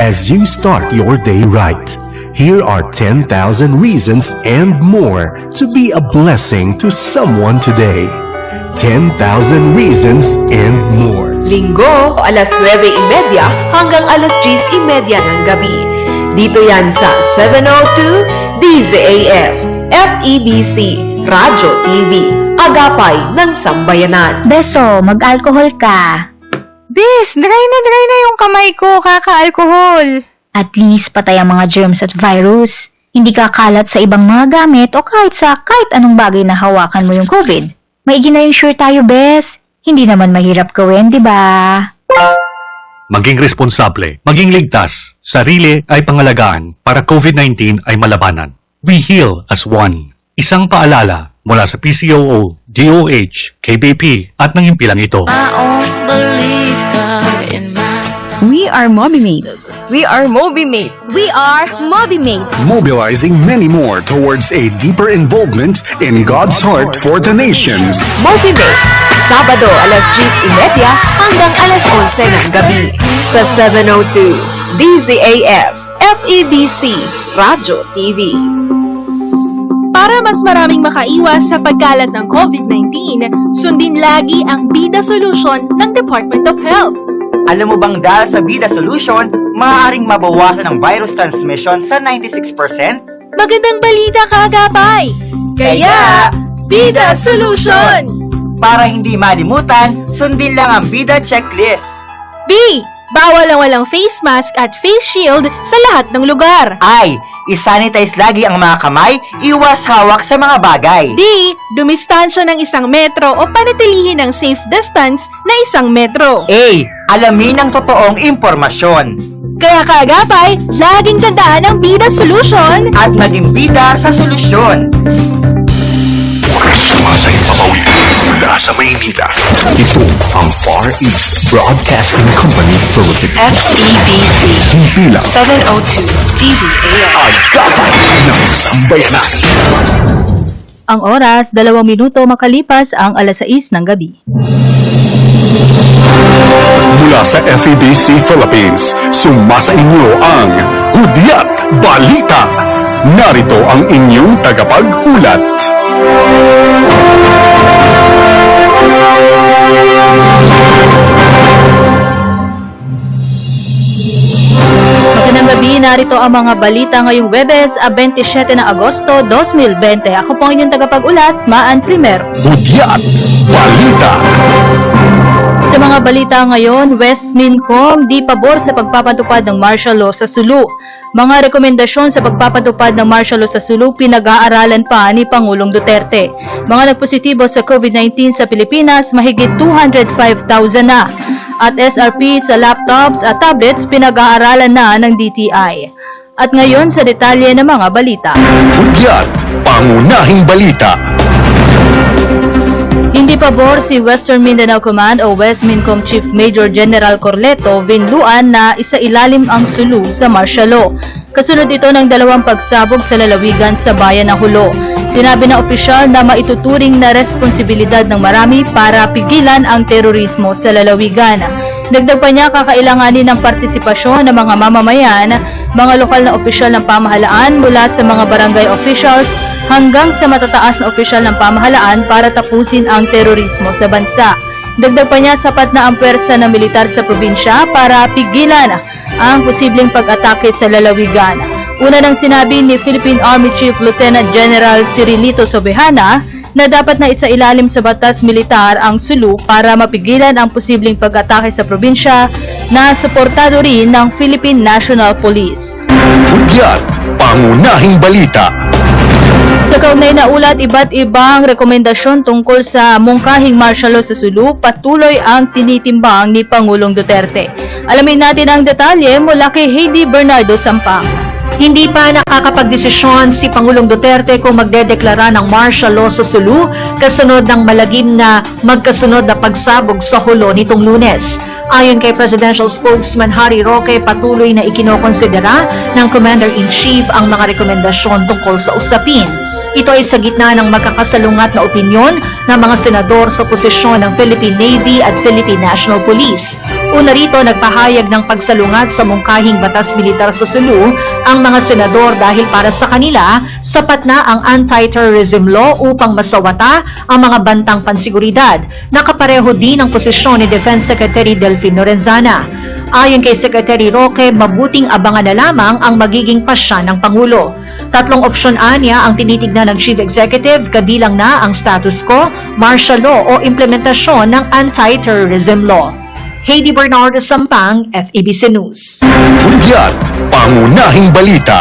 as you start your day right. Here are 10,000 reasons and more to be a blessing to someone today. 10,000 reasons and more. Linggo, alas 9.30 hanggang alas 10.30 ng gabi. Dito yan sa 702 DZAS, FEBC, Radyo TV, Agapay ng Sambayanan. Beso, mag-alcohol ka. Bes, dry na dry na yung kamay ko, kaka-alcohol. At least patay ang mga germs at virus. Hindi kakalat sa ibang mga gamit o kahit sa kahit anong bagay na hawakan mo yung COVID. Maigi na yung sure tayo, Bes. Hindi naman mahirap gawin, di ba? Maging responsable, maging ligtas, sarili ay pangalagaan para COVID-19 ay malabanan. We heal as one. Isang paalala mula sa PCOO, DOH, KBP at ng impilang ito. We are Mobimates. We are MobiMate. We are Mobimates. mobilizing many more towards a deeper involvement in God's heart for the nations. MobiMate, Sabado alas 10.30 hanggang alas 11 ng gabi sa 702 DZAS, FEBC, Radyo TV. Para mas maraming makaiwas sa pagkalat ng COVID-19, sundin lagi ang Bida Solution ng Department of Health. Alam mo bang dahil sa Bida Solution, maaaring mabawasan ang virus transmission sa 96%? Magandang balita kagapay! Kaya, Bida Solution! Para hindi malimutan, sundin lang ang Bida Checklist. B. Bawal ang walang face mask at face shield sa lahat ng lugar. I. Isanitize lagi ang mga kamay, iwas hawak sa mga bagay. D. Dumistansya ng isang metro o panatilihin ng safe distance na isang metro. A. Alamin ang totoong impormasyon. Kaya kaagapay, laging tandaan ang Bida Solution At maging bida sa solusyon. Sumasayang pamawid mula sa Maynila. Ito ang Far East Broadcasting Company Philippines. FEBC, Bilang 702 DZAS. Agapay ng Sambayanan. Ang oras, dalawang minuto makalipas ang alas 6 ng gabi. Mula sa FEBC Philippines, sumasa inyo ang Hudyat Balita. Narito ang inyong tagapag-ulat. Narito ang mga balita ngayong Webes, ah, 27 ng Agosto 2020. Ako po ang inyong tagapag-ulat, Maan Primer. Hudyat Balita. Sa mga balita ngayon, West Mincom di pabor sa pagpapatupad ng martial law sa Sulu. Mga rekomendasyon sa pagpapatupad ng martial law sa Sulu pinag-aaralan pa ni Pangulong Duterte. Mga nagpositibo sa COVID-19 sa Pilipinas, mahigit 205,000 na. At SRP sa laptops at tablets pinag-aaralan na ng DTI. At ngayon sa detalye ng mga balita. Hudyat Pangunahing Balita. Hindi pabor si Western Mindanao Command o West Mincom Chief Major General Corleto Vinluan na isailalim ang sulu sa martial law. Kasunod ito ng dalawang pagsabog sa lalawigan sa bayan ng Hulo. Sinabi ng opisyal na maituturing na responsibilidad ng marami para pigilan ang terorismo sa lalawigan. Dagdag pa niya kakailanganin ng partisipasyon ng mga mamamayan, mga lokal na opisyal ng pamahalaan mula sa mga barangay officials hanggang sa matataas na opisyal ng pamahalaan para tapusin ang terorismo sa bansa. Dagdag pa niya sapat na ang pwersa ng militar sa probinsya para pigilan ang posibleng pag-atake sa lalawigan. Una nang sinabi ni Philippine Army Chief Lieutenant General Cirilito Sobehana na dapat na isailalim sa batas militar ang sulu para mapigilan ang posibleng pag-atake sa probinsya na suportado rin ng Philippine National Police. Hudyat Pangunahing Balita. Sa kaunay na ulat, iba't ibang rekomendasyon tungkol sa mungkahing martial law sa Sulu, patuloy ang tinitimbang ni Pangulong Duterte. Alamin natin ang detalye mula kay Heidi Bernardo Sampang. Hindi pa nakakapagdesisyon si Pangulong Duterte kung magdedeklara ng martial law sa Sulu kasunod ng malagim na magkasunod na pagsabog sa hulo nitong lunes. Ayon kay Presidential Spokesman Harry Roque, patuloy na ikinokonsidera ng Commander-in-Chief ang mga rekomendasyon tungkol sa usapin. Ito ay sa gitna ng magkakasalungat na opinyon ng mga senador sa posisyon ng Philippine Navy at Philippine National Police. Una rito, nagpahayag ng pagsalungat sa mungkahing batas militar sa Sulu ang mga senador dahil para sa kanila, sapat na ang anti-terrorism law upang masawata ang mga bantang pansiguridad. Nakapareho din ang posisyon ni Defense Secretary Delfino Renzana. Ayon kay Secretary Roque, mabuting abangan na lamang ang magiging pasya ng Pangulo. Tatlong opsyon anya ang tinitignan ng Chief Executive, kabilang na ang status quo, martial law o implementasyon ng anti-terrorism law. Heidi Bernardo Sampang, FEBC News. Hudyat, pangunahing balita.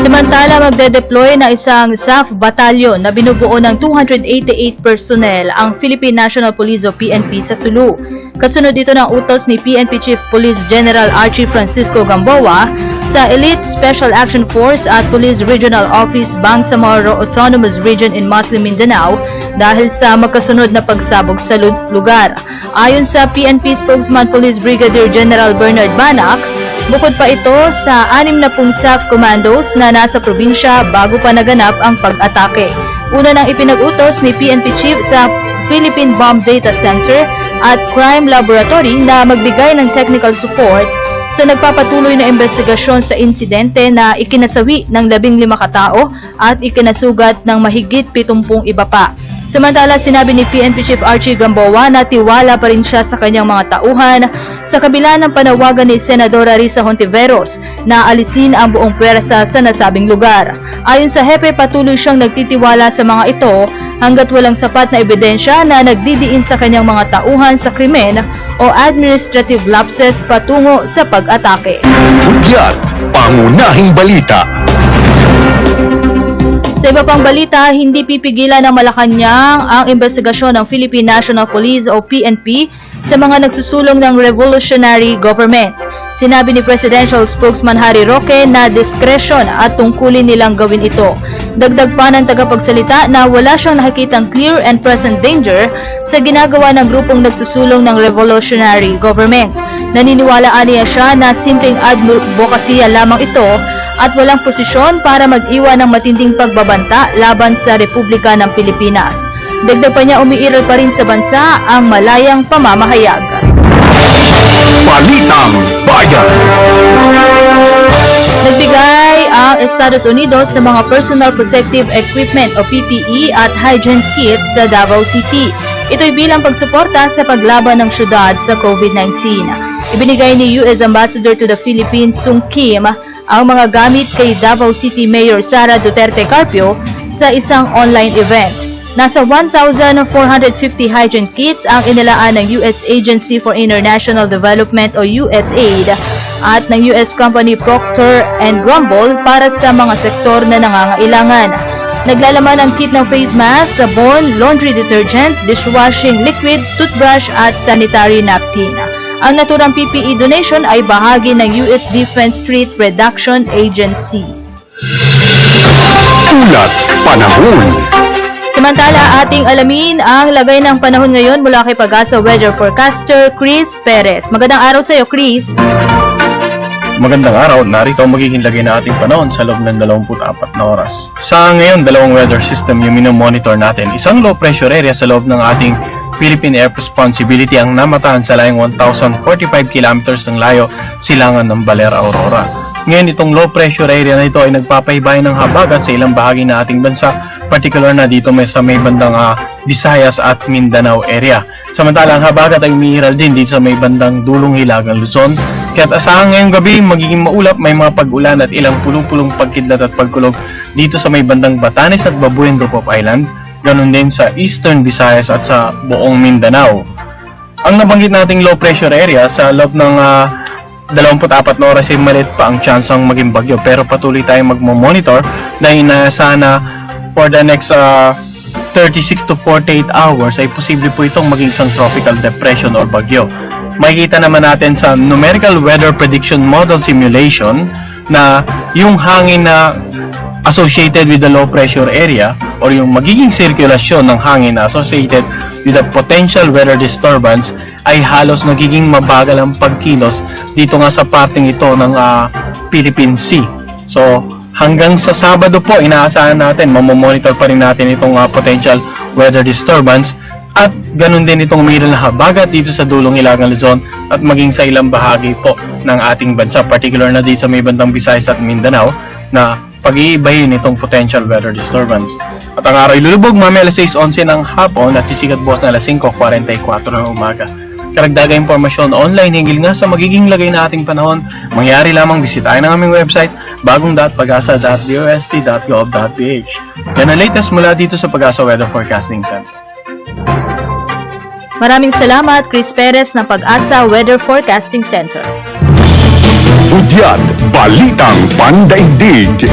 Samantala, magde-deploy na isang SAF batalyon na binubuo ng 288 personnel ang Philippine National Police o PNP sa Sulu. Kasunod dito ng utos ni PNP Chief Police General Archie Francisco Gamboa sa Elite Special Action Force at Police Regional Office Bangsamoro Autonomous Region in Muslim Mindanao dahil sa magkasunod na pagsabog sa lu- lugar. Ayon sa PNP spokesman Police Brigadier General Bernard Banak, Bukod pa ito sa anim na pung SAF commandos na nasa probinsya bago pa naganap ang pag-atake. Una nang ipinag-utos ni PNP Chief sa Philippine Bomb Data Center at Crime Laboratory na magbigay ng technical support sa nagpapatuloy na investigasyon sa insidente na ikinasawi ng labing lima katao at ikinasugat ng mahigit 70 iba pa. Samantala, sinabi ni PNP Chief Archie Gamboa na tiwala pa rin siya sa kanyang mga tauhan sa kabila ng panawagan ni Senadora Risa Hontiveros na alisin ang buong pwersa sa nasabing lugar. Ayon sa hepe, patuloy siyang nagtitiwala sa mga ito hanggat walang sapat na ebidensya na nagdidiin sa kanyang mga tauhan sa krimen o administrative lapses patungo sa pag-atake. Hudyat, pangunahing balita. Sa iba pang balita, hindi pipigilan ng Malacanang ang investigasyon ng Philippine National Police o PNP sa mga nagsusulong ng revolutionary government. Sinabi ni Presidential Spokesman Harry Roque na discretion at tungkulin nilang gawin ito. Dagdag pa ng tagapagsalita na wala siyang nakikitang clear and present danger sa ginagawa ng grupong nagsusulong ng revolutionary government. Naniniwala niya siya na simpleng advokasya lamang ito at walang posisyon para mag-iwan ng matinding pagbabanta laban sa Republika ng Pilipinas. Dagdag pa niya umiiral pa rin sa bansa ang malayang pamamahayag. Balitang Bayan. Nagbigay ang Estados Unidos ng mga Personal Protective Equipment o PPE at hygiene kit sa Davao City. Ito'y bilang pagsuporta sa paglaban ng syudad sa COVID-19. Ibinigay ni US Ambassador to the Philippines Sung Kim ang mga gamit kay Davao City Mayor Sara Duterte Carpio sa isang online event. Nasa 1,450 hygiene kits ang inilaan ng US Agency for International Development o USAID at ng US company Procter and Gamble para sa mga sektor na nangangailangan. Naglalaman ang kit ng face mask, sabon, laundry detergent, dishwashing liquid, toothbrush at sanitary napkin. Ang naturang PPE donation ay bahagi ng US Defense Threat Reduction Agency. Ulat Panahon. Samantala, ating alamin ang lagay ng panahon ngayon mula kay Pag-asa Weather Forecaster Chris Perez. Magandang araw sa iyo, Chris. Magandang araw, narito ang magiging lagay na ating panahon sa loob ng 24 na oras. Sa ngayon, dalawang weather system yung minomonitor natin. Isang low pressure area sa loob ng ating Philippine Air Responsibility ang namatahan sa layong 1,045 kilometers ng layo silangan ng Balera Aurora. Ngayon, itong low pressure area na ito ay nagpapahibayan ng habagat sa ilang bahagi ng ating bansa, particular na dito may sa may bandang ah, Visayas at Mindanao area. Samantala, ang habagat ay umiiral din dito sa may bandang dulong hilagang Luzon. Kaya't asahan ngayong gabi magiging maulap, may mga pag-ulan at ilang pulong-pulong pagkidlat at pagkulog dito sa may bandang Batanes at of Island. Ganon din sa Eastern Visayas at sa buong Mindanao. Ang nabanggit nating low pressure area sa loob ng ah, 24 na oras ay maliit pa ang tsansang maging bagyo pero patuloy tayong magmo-monitor na sana for the next ah, 36 to 48 hours ay posible po itong maging isang tropical depression or bagyo. Makikita naman natin sa numerical weather prediction model simulation na yung hangin na associated with the low pressure area or yung magiging sirkulasyon ng hangin na associated with the potential weather disturbance ay halos nagiging mabagal ang pagkilos dito nga sa parting ito ng ah, Philippine Sea. So, hanggang sa Sabado po, inaasahan natin, mamomonitor pa rin natin itong ah, potential weather disturbance at ganun din itong umiral na habagat dito sa dulong Hilagang Luzon at maging sa ilang bahagi po ng ating bansa, particular na dito sa may bandang Visayas at Mindanao na pag-iibahin itong potential weather disturbance. At ang araw ilulubog mamaya alas 6.11 ng hapon at sisikat bukas na alas 5.44 ng umaga. Karagdagang impormasyon online hinggil nga sa magiging lagay na ating panahon, mangyari lamang bisitahin ang aming website bagong.pagasa.dost.gov.ph. Yan ang latest mula dito sa Pag-asa Weather Forecasting Center. Maraming salamat Chris Perez ng Pag-asa Weather Forecasting Center. Udyad, Balitang Pandaigdig.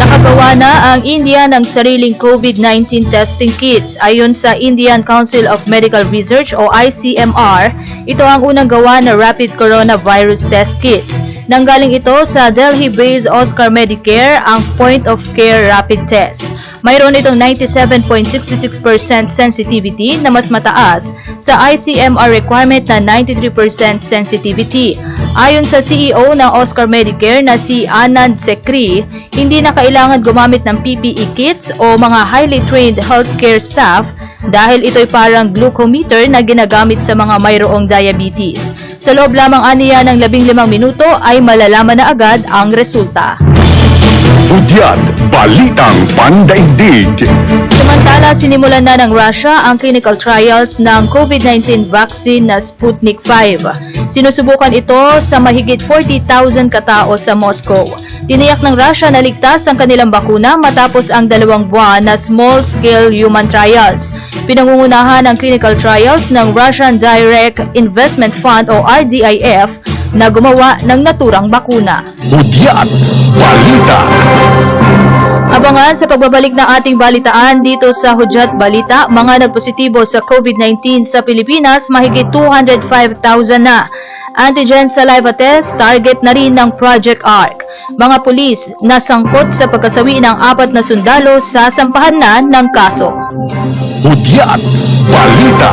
Nakagawa na ang India ng sariling COVID-19 testing kits. Ayon sa Indian Council of Medical Research o ICMR, ito ang unang gawa na rapid coronavirus test kits. Nanggaling ito sa Delhi-based Oscar Medicare ang point-of-care rapid test. Mayroon itong 97.66% sensitivity na mas mataas sa ICMR requirement na 93% sensitivity. Ayon sa CEO ng Oscar Medicare na si Anand Sekri, hindi na kailangan gumamit ng PPE kits o mga highly trained healthcare staff dahil ito'y parang glucometer na ginagamit sa mga mayroong diabetes. Sa loob lamang aniya ng 15 minuto ay malalaman na agad ang resulta. Udyad, Balitang Pandaigdig. Samantala, sinimulan na ng Russia ang clinical trials ng COVID-19 vaccine na Sputnik 5. Sinusubukan ito sa mahigit 40,000 katao sa Moscow. Tiniyak ng Russia na ligtas ang kanilang bakuna matapos ang dalawang buwan na small-scale human trials. Pinangungunahan ang clinical trials ng Russian Direct Investment Fund o RDIF na gumawa ng naturang bakuna. Udyad, Balita. Abangan sa pagbabalik ng ating balitaan dito sa Hudyat Balita, mga nagpositibo sa COVID-19 sa Pilipinas, mahigit 205,000 na. Antigen saliva test, target na rin ng Project ARC. Mga pulis na sangkot sa pagkasawi ng apat na sundalo sa sampahan na ng kaso. Udyad, Balita.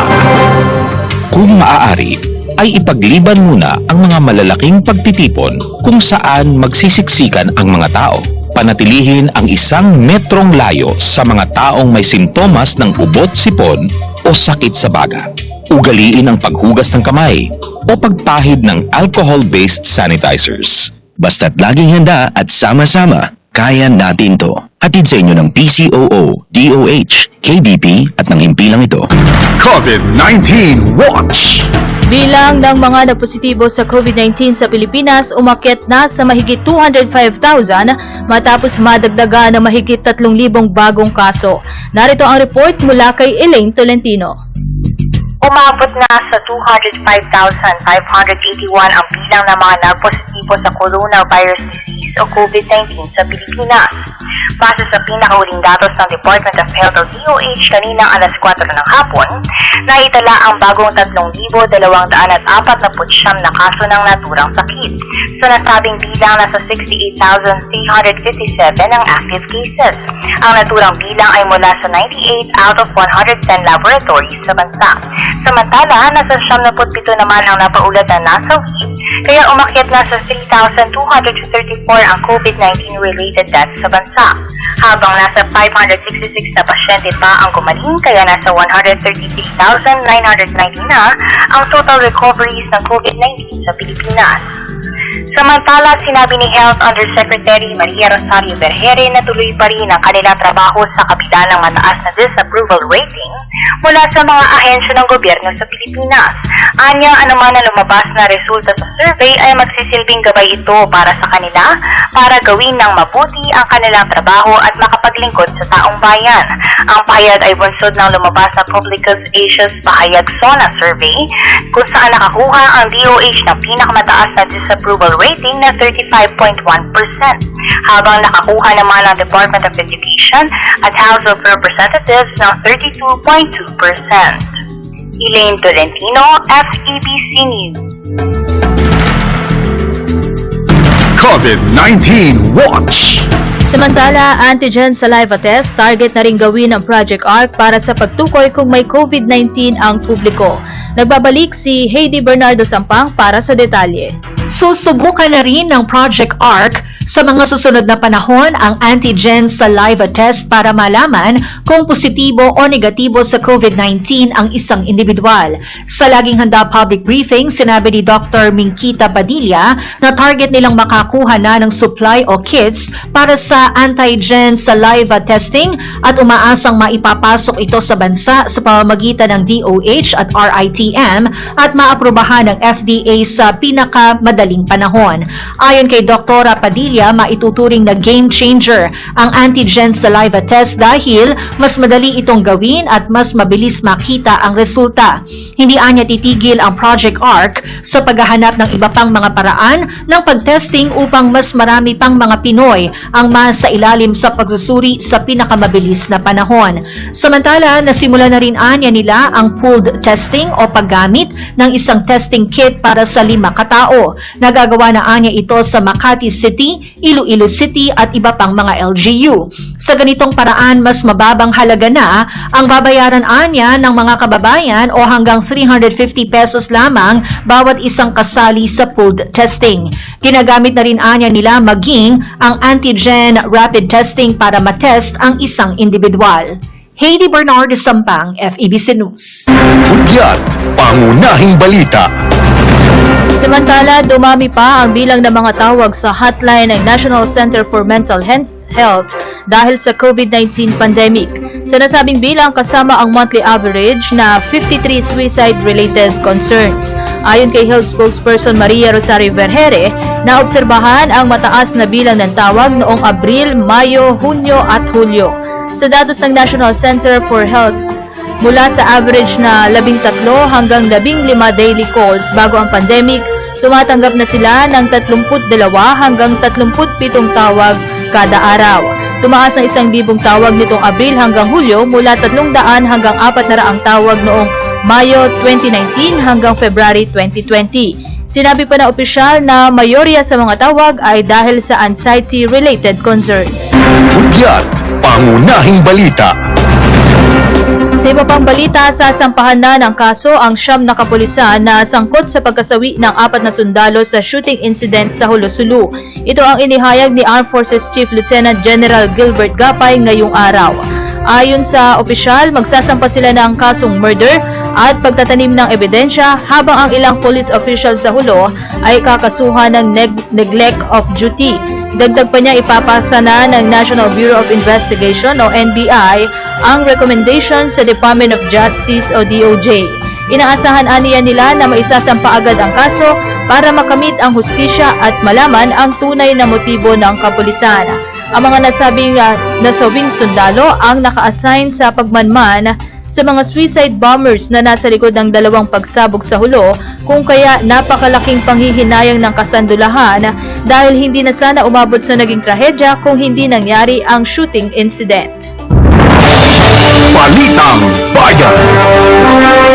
Kung maaari, ay ipagliban muna ang mga malalaking pagtitipon kung saan magsisiksikan ang mga tao. Panatilihin ang isang metrong layo sa mga taong may simptomas ng ubot sipon o sakit sa baga. Ugaliin ang paghugas ng kamay o pagpahid ng alcohol-based sanitizers. Basta't laging handa at sama-sama, kaya natin to. Hatid sa inyo ng PCOO, DOH, KBP at ng himpilang ito. COVID-19 Watch. Bilang ng mga nagpositibo sa COVID-19 sa Pilipinas umakyat na sa mahigit 205,000 matapos madagdagan ng mahigit 3,000 bagong kaso. Narito ang report mula kay Elaine Tolentino. Umabot na sa 205,581 ang bilang ng mga nagpositibo sa coronavirus disease o COVID-19 sa Pilipinas. Base sa pinakahuling datos ng Department of Health o DOH kaninang alas 4 ng hapon, naitala ang bagong 3,249 na kaso ng naturang sakit. Sa nasabing bilang, nasa 68,357 ang active cases. Ang naturang bilang ay mula sa 98 out of 110 laboratories sa bansa. Samantala, nasa 77 naman ang napaulat na nasawi, kaya umakyat na sa 3,234 ang COVID-19 related deaths sa bansa. Habang nasa 566 na pasyente pa ang gumaling, kaya nasa 136,990 na ang total recoveries ng COVID-19 sa Pilipinas. Samantala, sinabi ni Health Undersecretary Maria Rosario Berhere na tuloy pa rin ang kanilang trabaho sa kabila ng mataas na disapproval rating mula sa mga ahensya ng gobyerno sa Pilipinas. Anya, anuman na lumabas na resulta sa survey ay magsisilbing gabay ito para sa kanila para gawin ng mabuti ang kanilang trabaho at makapaglingkod sa taong bayan. Ang pahayag ay bunsod ng lumabas na Publicus Asia's Pahayag SONA survey kung saan nakakuha ang DOH ng pinakamataas na disapproval rating na 35.1% habang nakakuha naman ang Department of Education at House of Representatives ng 32.2%. Elaine Tolentino, FEBC News. COVID-19 Watch. Samantala, antigen saliva test, target na rin gawin ng Project ARC para sa pagtukoy kung may COVID-19 ang publiko. Nagbabalik si Heidi Bernardo Sampang para sa detalye. Susubukan na rin ng Project ARC Sa mga susunod na panahon, ang antigen saliva test para malaman kung positibo o negatibo sa COVID-19 ang isang individual. Sa laging handa public briefing, sinabi ni Dr. Minkita Padilla na target nilang makakuha na ng supply o kits para sa antigen saliva testing at umaasang maipapasok ito sa bansa sa pamamagitan ng DOH at RITM at maaprubahan ng FDA sa pinakamadaling panahon. Ayon kay Dr. Padilla, maituturing na game changer ang antigen saliva test dahil mas madali itong gawin at mas mabilis makita ang resulta. Hindi anya titigil ang Project ARC sa paghahanap ng iba pang mga paraan ng pagtesting upang mas marami pang mga Pinoy ang mas sa ilalim sa pagsusuri sa pinakamabilis na panahon. Samantala, nasimula na rin anya nila ang pooled testing o paggamit ng isang testing kit para sa lima katao. Nagagawa na anya ito sa Makati City, Iloilo City at iba pang mga LGU. Sa ganitong paraan, mas mababang halaga na ang babayaran anya ng mga kababayan o hanggang 350 pesos lamang bawat isang kasali sa pooled testing. Ginagamit na rin anya nila maging ang antigen rapid testing para matest ang isang individual. Heidi Bernardo Sampang, FEBC News. Hudyat, pangunahing balita. Samantala, dumami pa ang bilang ng mga tawag sa hotline ng National Center for Mental Health dahil sa COVID-19 pandemic. Sa nasabing bilang kasama ang monthly average na 53 suicide-related concerns. Ayon kay health spokesperson Maria Rosario Vergere, naobserbahan ang mataas na bilang ng tawag noong Abril, Mayo, Hunyo at Hulyo. Sa datos ng National Center for Health Mula sa average na 13 hanggang 15 daily calls bago ang pandemic, tumatanggap na sila ng 32 hanggang 37 tawag kada araw. Tumaas ng isang libong tawag nitong Abril hanggang Hulyo mula 300 hanggang 400 tawag noong Mayo 2019 hanggang February 2020. Sinabi pa na opisyal na mayorya sa mga tawag ay dahil sa anxiety-related concerns. Hudyat, pangunahing balita. Sa iba pang balita, sasampahan na ng kaso ang siyam na kapulisan na sangkot sa pagkasawi ng apat na sundalo sa shooting incident sa Hulosulu. Ito ang inihayag ni Armed Forces Chief Lieutenant General Gilbert Gapay ngayong araw. Ayon sa opisyal, magsasampa sila ng kasong murder at pagtatanim ng ebidensya habang ang ilang police official sa Hulo ay kakasuhan ng neg- neglect of duty. Dagdag pa niya ipapasa na ng National Bureau of Investigation o NBI ang recommendation sa Department of Justice o DOJ. Inaasahan aniya nila na maisasampa agad ang kaso para makamit ang hustisya at malaman ang tunay na motibo ng kapulisan. Ang mga nasabing uh, nasawing sundalo ang naka-assign sa pagmanman sa mga suicide bombers na nasa likod ng dalawang pagsabog sa hulo kung kaya napakalaking panghihinayang ng kasandulahan dahil hindi na sana umabot sa naging trahedya kung hindi nangyari ang shooting incident. Balitang Bayan.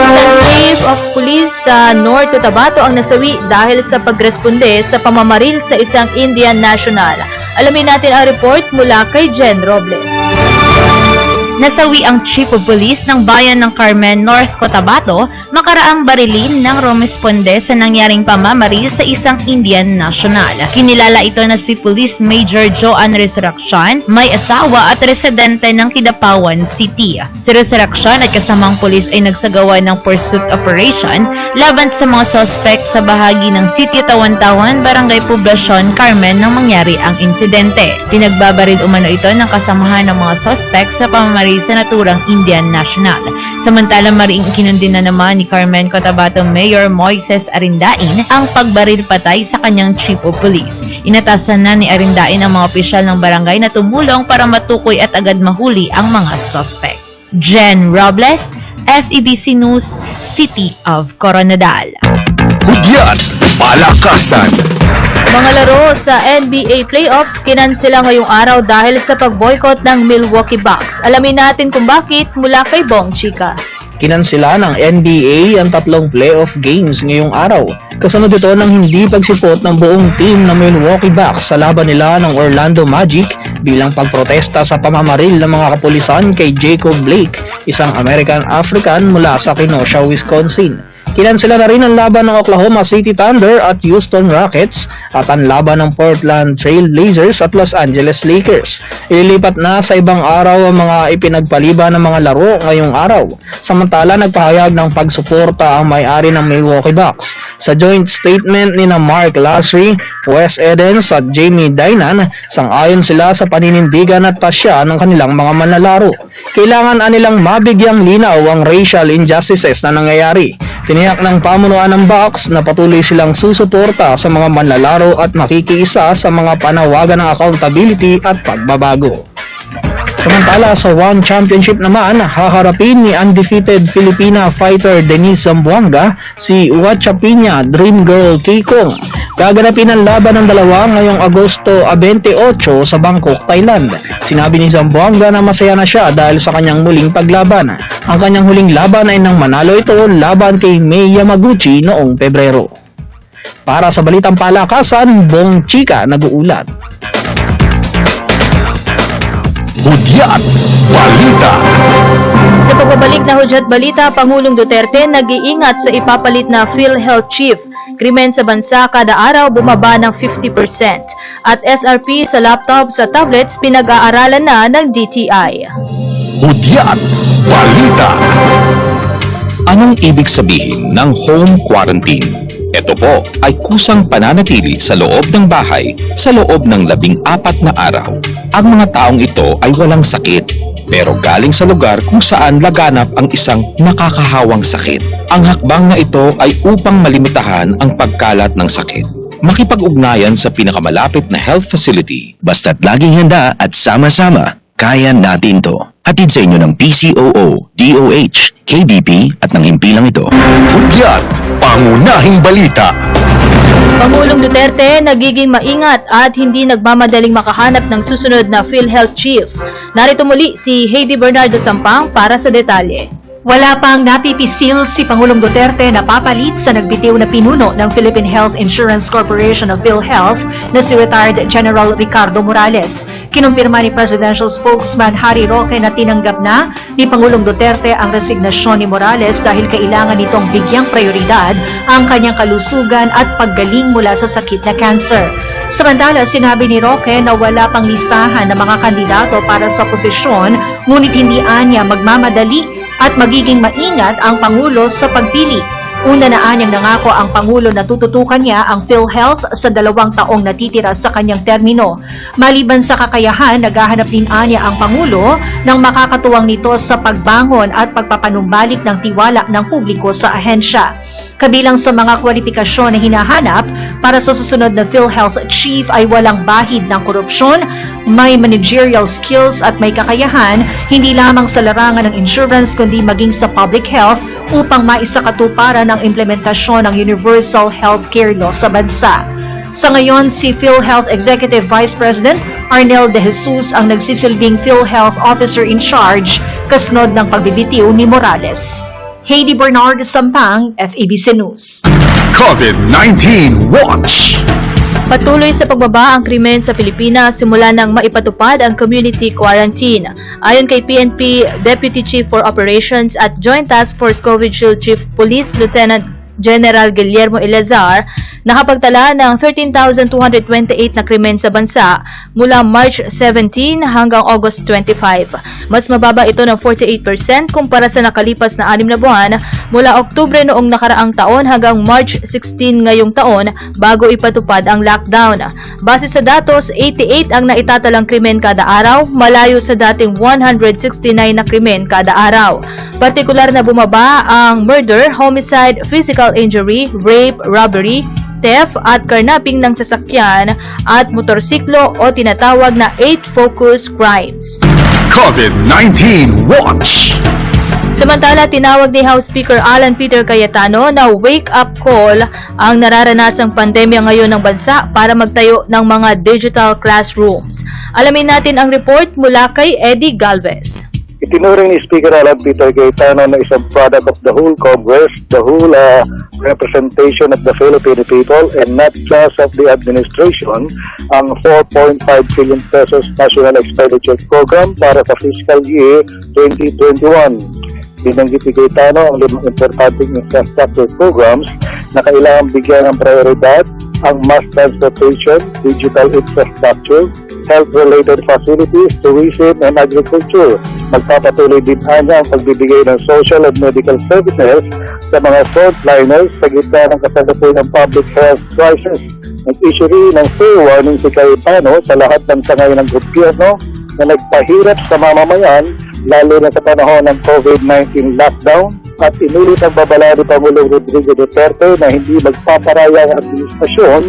Isang chief of police sa North Cotabato ang nasawi dahil sa pagresponde sa pamamaril sa isang Indian national. Alamin natin ang report mula kay Jen Robles. Nasawi ang Chief of Police ng Bayan ng Carmen, North Cotabato, makaraang barilin ng rumesponde sa nangyaring pamamaril sa isang Indian national. Kinilala ito na si Police Major Joan Resurrection, may asawa at residente ng Kidapawan City. Si Resurrection at kasamang pulis ay nagsagawa ng pursuit operation laban sa mga suspect sa bahagi ng City Tawan-Tawan, Barangay Poblacion, Carmen nang mangyari ang insidente. Pinagbabaril umano ito ng kasamahan ng mga suspect sa pamamaril sa naturang Indian National. Samantalang mariing kinundin na naman ni Carmen Cotabato Mayor Moises Arindain ang pagbaril patay sa kanyang chief of police. Inatasan na ni Arindain ang mga opisyal ng barangay na tumulong para matukoy at agad mahuli ang mga suspect. Jen Robles, FEBC News, City of Coronadal. Hudyat, palakasan. Mga laro sa NBA playoffs kinansela ngayong araw dahil sa pag-boycott ng Milwaukee Bucks. Alamin natin kung bakit mula kay Bong Chica. Kinansila ng NBA ang tatlong playoff games ngayong araw. Kasunod ito ng hindi pagsipot ng buong team ng Milwaukee Bucks sa laban nila ng Orlando Magic bilang pagprotesta sa pamamaril ng mga kapulisan kay Jacob Blake, isang American-African mula sa Kenosha, Wisconsin. Kinansela na rin ang laban ng Oklahoma City Thunder at Houston Rockets at ang laban ng Portland Trail Blazers at Los Angeles Lakers. Ililipat na sa ibang araw ang mga ipinagpaliban ng mga laro ngayong araw. Samantala nagpahayag ng pagsuporta ang may-ari ng Milwaukee Bucks. Sa joint statement ni na Mark Lasry, Wes Edens at Jamie Dinan, sang-ayon sila sa paninindigan at pasya ng kanilang mga manlalaro. Kailangan anilang mabigyang linaw ang racial injustices na nangyayari. Tiniyak ng pamunuan ng Bucks na patuloy silang susuporta sa mga manlalaro at makikiisa sa mga panawagan ng accountability at pagbabago. Samantala sa One Championship naman, haharapin ni undefeated Filipina fighter Denise Zamboanga si Huachapina Dream Girl Kikong. Gaganapin ang laban ng dalawa ngayong Agosto 28 sa Bangkok, Thailand. Sinabi ni Zamboanga na masaya na siya dahil sa kanyang muling paglaban. Ang kanyang huling laban ay nang manalo ito laban kay Mei Yamaguchi noong Pebrero. Para sa Balitang Palakasan, Bong Chika nag-uulat. Hudyat Balita Sa pagbabalik na hudyat balita, Pangulong Duterte nag-iingat sa ipapalit na PhilHealth Chief. Krimen sa bansa kada araw bumaba ng 50%. At SRP sa laptops at tablets pinag-aaralan na ng DTI. Hudyat Balita Anong ibig sabihin ng home quarantine? Ito po ay kusang pananatili sa loob ng bahay sa loob ng labing apat na araw. Ang mga taong ito ay walang sakit pero galing sa lugar kung saan laganap ang isang nakakahawang sakit. Ang hakbang na ito ay upang malimitahan ang pagkalat ng sakit. Makipag-ugnayan sa pinakamalapit na health facility. Basta't laging handa at sama-sama, kaya natin to. Hatid sa inyo ng PCOO, DOH, KBP at ng himpilang ito. Hudyat Pangunahing Balita Pangulong Duterte nagiging maingat at hindi nagmamadaling makahanap ng susunod na PhilHealth Chief. Narito muli si Heidi Bernardo Sampang para sa detalye. Wala pang napipisil si Pangulong Duterte na papalit sa nagbitiw na pinuno ng Philippine Health Insurance Corporation of PhilHealth na si retired General Ricardo Morales. Kinumpirma ni Presidential Spokesman Harry Roque na tinanggap na ni Pangulong Duterte ang resignasyon ni Morales dahil kailangan nitong bigyang prioridad ang kanyang kalusugan at paggaling mula sa sakit na cancer. Samantala, sinabi ni Roque na wala pang listahan ng mga kandidato para sa posisyon, ngunit hindi anya magmamadali at magiging maingat ang Pangulo sa pagpili. Una na anyang nangako ang Pangulo na tututukan niya ang PhilHealth sa dalawang taong natitira sa kanyang termino. Maliban sa kakayahan, naghahanap din anya ang Pangulo ng makakatuwang nito sa pagbangon at pagpapanumbalik ng tiwala ng publiko sa ahensya. Kabilang sa mga kwalifikasyon na hinahanap para sa susunod na PhilHealth Chief ay walang bahid ng korupsyon, may managerial skills at may kakayahan hindi lamang sa larangan ng insurance kundi maging sa public health upang maisakatuparan ang implementasyon ng Universal Healthcare Law sa bansa. Sa ngayon, si PhilHealth Executive Vice President Arnel De Jesus ang nagsisilbing PhilHealth Officer in Charge kasunod ng pagbibitiw ni Morales. Heidi Bernard Sampang, FEBC News. COVID-19 Watch Patuloy sa pagbaba ang krimen sa Pilipinas simula nang maipatupad ang community quarantine. Ayon kay PNP Deputy Chief for Operations at Joint Task Force COVID Shield Chief Police Lieutenant General Guillermo Elazar, nakapagtala ng 13,228 na krimen sa bansa mula March 17 hanggang August 25. Mas mababa ito ng 48% kumpara sa nakalipas na anim na buwan mula Oktubre noong nakaraang taon hanggang March 16 ngayong taon bago ipatupad ang lockdown. Base sa datos, 88 ang naitatalang krimen kada araw, malayo sa dating 169 na krimen kada araw. Partikular na bumaba ang murder, homicide, physical injury, rape, robbery, theft at karnaping ng sasakyan at motorsiklo o tinatawag na 8 focus crimes. COVID-19 Watch Samantala, tinawag ni House Speaker Alan Peter Cayetano na wake-up call ang nararanasang pandemya ngayon ng bansa para magtayo ng mga digital classrooms. Alamin natin ang report mula kay Eddie Galvez. Itinuring ni Speaker Alan Peter Cayetano na isang product of the whole Congress, the whole uh, representation of the Filipino people and not just of the administration ang 4.5 trillion pesos National Expenditure Program para sa fiscal year 2021. Binanggit ni Cayetano ang limang importanteng infrastructure programs na kailangan bigyan ng prioridad ang mass transportation, digital infrastructure, health-related facilities, tourism, and agriculture. Magpapatuloy din anya ang pagbibigay ng social and medical services sa mga frontliners sa gitna ng kasalukuyang public health crisis. Nag-issue rin ng fair warning si Cayetano sa lahat ng sangay ng gobyerno na nagpahirap sa mamamayan lalo na sa panahon ng COVID-19 lockdown at inulit ang babala ni Pangulong Rodrigo Duterte na hindi magpaparaya ang administrasyon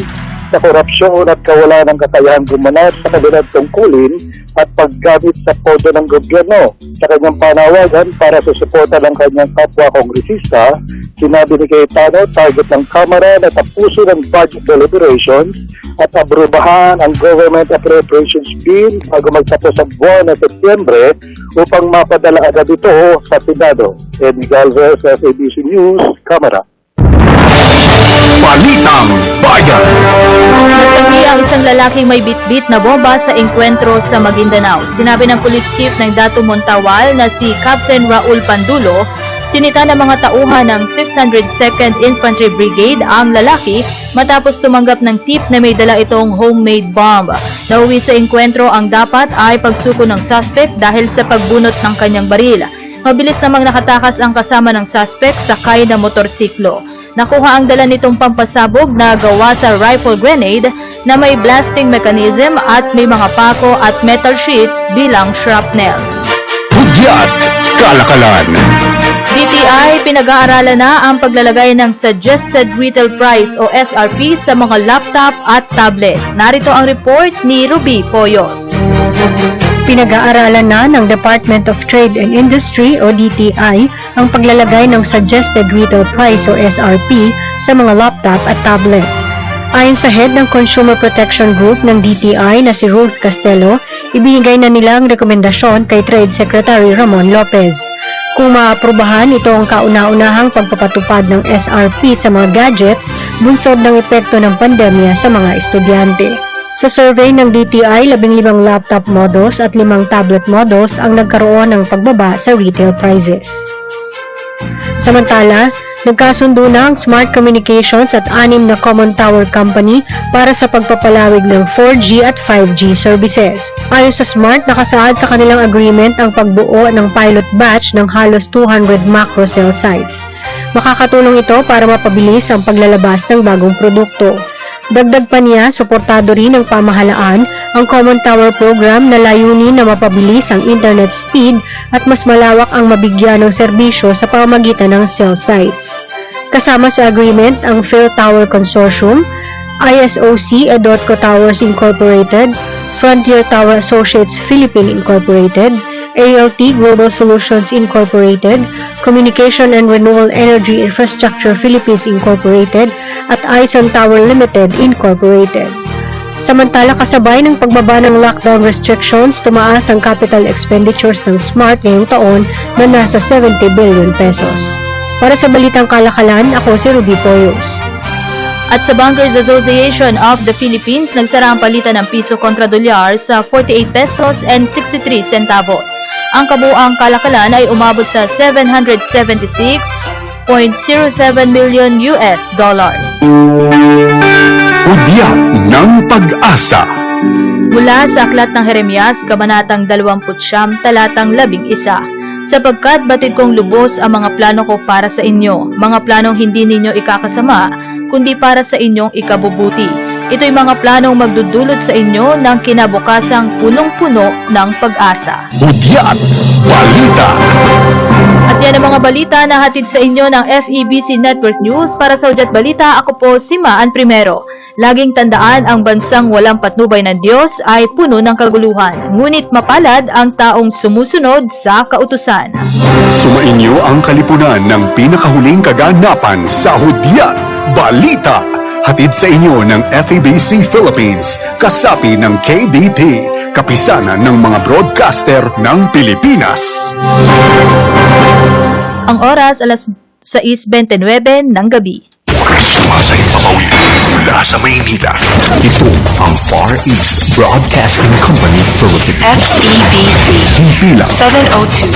sa korupsyon at kawalan ng kakayahang gumanap sa kabilang tungkulin at paggamit sa pondo ng gobyerno. Sa kanyang panawagan para sa suporta ng kanyang kapwa kongresista, sinabi ni Cayetano target ng Kamara na tapusin ang budget deliberations at abrubahan ang Government Appropriations Bill bago magtapos ang buwan ng Setyembre upang mapadala agad ito sa Senado. Eddie Galvez, SABC News, Kamara. Balitang Bayan! Nasawi ang isang lalaking may bitbit na bomba sa engkwentro sa Maguindanao. Sinabi ng police chief ng Dato Montawal na si Captain Raul Pandulo, sinita ng mga tauhan ng 602nd Infantry Brigade ang lalaki matapos tumanggap ng tip na may dala itong homemade bomb. Nauwi sa engkwentro ang dapat ay pagsuko ng suspect dahil sa pagbunot ng kanyang baril. Mabilis namang nakatakas ang kasama ng suspect sakay na motorsiklo. Nakuha ang dala nitong pampasabog na gawa sa rifle grenade na may blasting mechanism at may mga pako at metal sheets bilang shrapnel. Hudyat Kalakalan DTI pinag-aaralan na ang paglalagay ng Suggested Retail Price o SRP sa mga laptop at tablet. Narito ang report ni Ruby Poyos. Pinag-aaralan na ng Department of Trade and Industry o DTI ang paglalagay ng Suggested Retail Price o SRP sa mga laptop at tablet. Ayon sa head ng Consumer Protection Group ng DTI na si Ruth Castelo, ibinigay na nila ang rekomendasyon kay Trade Secretary Ramon Lopez. Kung maaprubahan, ito ang kauna-unahang pagpapatupad ng SRP sa mga gadgets bunsod ng epekto ng pandemya sa mga estudyante. Sa survey ng DTI, 15 laptop models at 5 tablet models ang nagkaroon ng pagbaba sa retail prices. Samantala, nagkasundo na ang Smart Communications at anim na Common Tower Company para sa pagpapalawig ng 4G at 5G services. Ayon sa Smart, nakasaad sa kanilang agreement ang pagbuo ng pilot batch ng halos 200 macro cell sites. Makakatulong ito para mapabilis ang paglalabas ng bagong produkto. Dagdag pa niya, suportado rin ng pamahalaan ang Common Tower Program na layunin na mapabilis ang internet speed at mas malawak ang mabigyan ng serbisyo sa pamamagitan ng cell sites. Kasama sa agreement ang Phil Tower Consortium, ISOC Edotco Towers Incorporated, Frontier Tower Associates Philippine Incorporated, ALT Global Solutions Incorporated, Communication and Renewable Energy Infrastructure Philippines Incorporated, at Ison Tower Limited Incorporated. Samantala kasabay ng pagbaba ng lockdown restrictions, tumaas ang capital expenditures ng SMART ngayong taon na nasa 70 billion pesos. Para sa Balitang Kalakalan, ako si Ruby Poyos. At sa Bankers Association of the Philippines, nagsara ang palitan ng piso kontra dolyar sa 48 pesos and 63 centavos. Ang kabuang kalakalan ay umabot sa 776.07 million US dollars. Hudyat ng Pag-asa Mula sa aklat ng Jeremias, Kabanatang 29, Talatang 11, sapagkat batid kong lubos ang mga plano ko para sa inyo, mga planong hindi ninyo ikakasama, kundi para sa inyong ikabubuti. Ito'y mga planong magdudulot sa inyo ng kinabukasang punong-puno ng pag-asa. Hudyat Balita At yan ang mga balita na hatid sa inyo ng FEBC Network News. Para sa Udyat Balita, ako po si Maan Primero. Laging tandaan ang bansang walang patnubay ng Diyos ay puno ng kaguluhan. Ngunit mapalad ang taong sumusunod sa kautusan. Sumainyo ang kalipunan ng pinakahuling kaganapan sa Hudyat Balita. Hatid sa inyo ng FEBC Philippines, kasapi ng KBP, kapisanan ng mga broadcaster ng Pilipinas. Ang oras alas 6.29 ng gabi. Sumasay papawi mula sa Maynila. Ito ang Far East Broadcasting Company Philippines. FEBC Himpilang 702